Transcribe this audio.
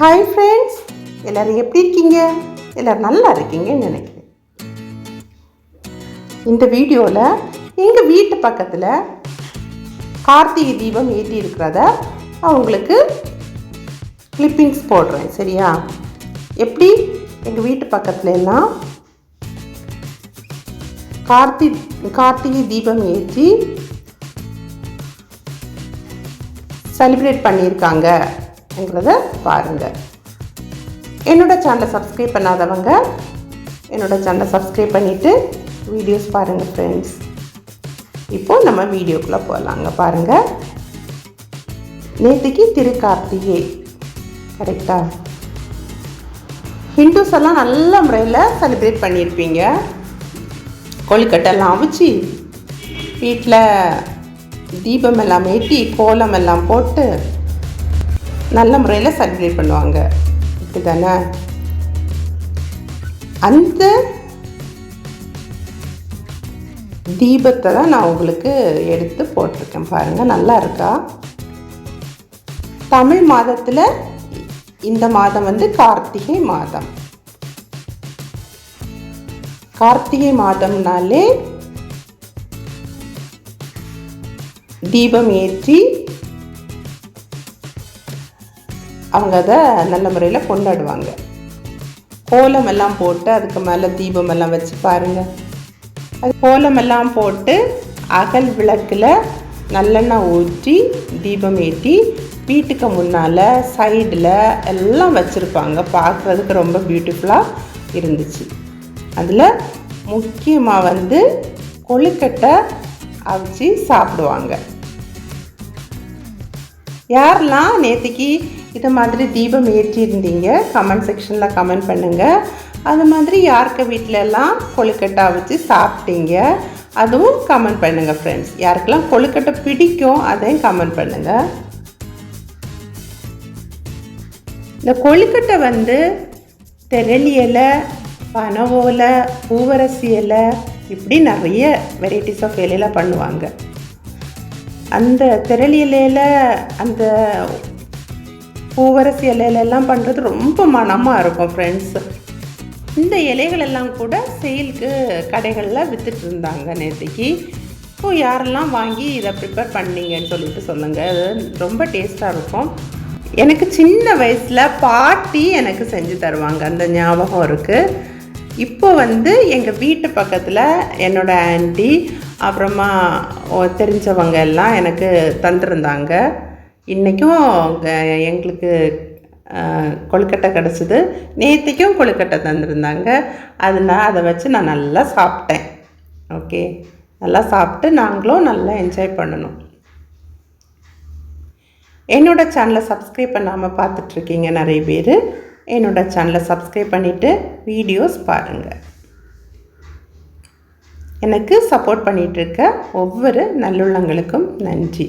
Hi friends எல்லோரும் எப்படி இருக்கீங்க? எல்லோரும் நல்லா இருக்கீங்கன்னு நினைக்கிறேன். இந்த வீடியோவில் எங்கள் வீட்டு பக்கத்தில் கார்த்திகை தீபம் ஏற்றி இருக்கிறத அவங்களுக்கு கிளிப்பிங்ஸ் போடுறேன் சரியா? எப்படி? எங்கள் வீட்டு பக்கத்துல எல்லாம் கார்த்தி கார்த்திகை தீபம் ஏற்றி செலிப்ரேட் பண்ணியிருக்காங்க. அப்படிங்கிறத பாருங்கள் என்னோட சேனலை சப்ஸ்கிரைப் பண்ணாதவங்க என்னோடய சேனலை சப்ஸ்கிரைப் பண்ணிவிட்டு வீடியோஸ் பாருங்கள் ஃப்ரெண்ட்ஸ் இப்போது நம்ம வீடியோக்குள்ளே போகலாங்க பாருங்கள் நேற்றுக்கு திருக்கார்த்திகை கரெக்டா ஹிந்துஸ் எல்லாம் நல்ல முறையில் செலிப்ரேட் பண்ணியிருப்பீங்க. கொழுக்கட்டெல்லாம் அவிச்சு வீட்டில் தீபம் எல்லாம் ஏற்றி கோலம் எல்லாம் போட்டு நல்ல முறையில் செலிப்ரேட் பண்ணுவாங்க. இப்படி தானே அந்த தீபத்தை தான் நான் உங்களுக்கு எடுத்து போட்டிருக்கேன் பாருங்கள் நல்லா இருக்கா? தமிழ் மாதத்தில் இந்த மாதம் வந்து கார்த்திகை மாதம். கார்த்திகை மாதம்னாலே தீபம் ஏற்றி அவங்க அதை நல்ல முறையில் கொண்டாடுவாங்க. கோலம் எல்லாம் போட்டு அதுக்கு மேலே தீபம் எல்லாம் வச்சு பாருங்கள் அது கோலம் எல்லாம் போட்டு அகல் விளக்கில் நல்லெண்ணெய் ஊற்றி தீபம் ஏற்றி வீட்டுக்கு முன்னால் சைடில் எல்லாம் வச்சுருப்பாங்க. பார்க்குறதுக்கு ரொம்ப பியூட்டிஃபுல்லாக இருந்துச்சு. அதில் முக்கியமாக வந்து கொழுக்கட்டை அவிச்சு சாப்பிடுவாங்க. யாரெல்லாம் நேற்றுக்கு இது மாதிரி தீபம் ஏற்றியிருந்தீங்க கமெண்ட் செக்ஷனில் கமெண்ட் பண்ணுங்கள் அது மாதிரி யாருக்கு வீட்டிலலாம் கொழுக்கட்டை வச்சு சாப்பிட்டீங்க அதுவும் கமெண்ட் பண்ணுங்கள் ஃப்ரெண்ட்ஸ் யாருக்கெல்லாம் கொழுக்கட்டை பிடிக்கும் அதையும் கமெண்ட் பண்ணுங்கள் இந்த கொழுக்கட்டை வந்து திரளி இலை பனவோலை பூவரசி இலை இப்படி நிறைய வெரைட்டிஸ் ஆஃப் இலையில பண்ணுவாங்க. அந்த திரளி இலையில் அந்த பூவரசி இலையிலெல்லாம் பண்ணுறது ரொம்ப மனமாக இருக்கும் ஃப்ரெண்ட்ஸ் இந்த இலைகள் எல்லாம் கூட சேலுக்கு கடைகளில் விற்றுட்டு இருந்தாங்க நேற்றுக்கு இப்போ யாரெல்லாம் வாங்கி இதை ப்ரிப்பேர் பண்ணீங்கன்னு சொல்லிட்டு சொல்லுங்கள் அது ரொம்ப டேஸ்ட்டாக இருக்கும். எனக்கு சின்ன வயசில் பாட்டி எனக்கு செஞ்சு தருவாங்க. அந்த ஞாபகம் இருக்குது இப்போ வந்து எங்கள் வீட்டு பக்கத்தில் என்னோடய ஆண்டி அப்புறமா தெரிஞ்சவங்க எல்லாம் எனக்கு தந்துருந்தாங்க. இன்றைக்கும் எங்களுக்கு கொழுக்கட்டை கிடச்சிது. நேற்றுக்கும் கொழுக்கட்டை தந்துருந்தாங்க. அதனால் அதை வச்சு நான் நல்லா சாப்பிட்டேன். ஓகே? நல்லா சாப்பிட்டு நாங்களும் நல்லா என்ஜாய் பண்ணணும். என்னோடய சேனலை சப்ஸ்கிரைப் பண்ணாமல் பார்த்துட்ருக்கீங்க நிறைய பேர். என்னோடய சேனலை சப்ஸ்கிரைப் பண்ணிவிட்டு வீடியோஸ் பாருங்கள் எனக்கு சப்போர்ட் பண்ணிகிட்ருக்க ஒவ்வொரு நல்லுள்ளங்களுக்கும் நன்றி.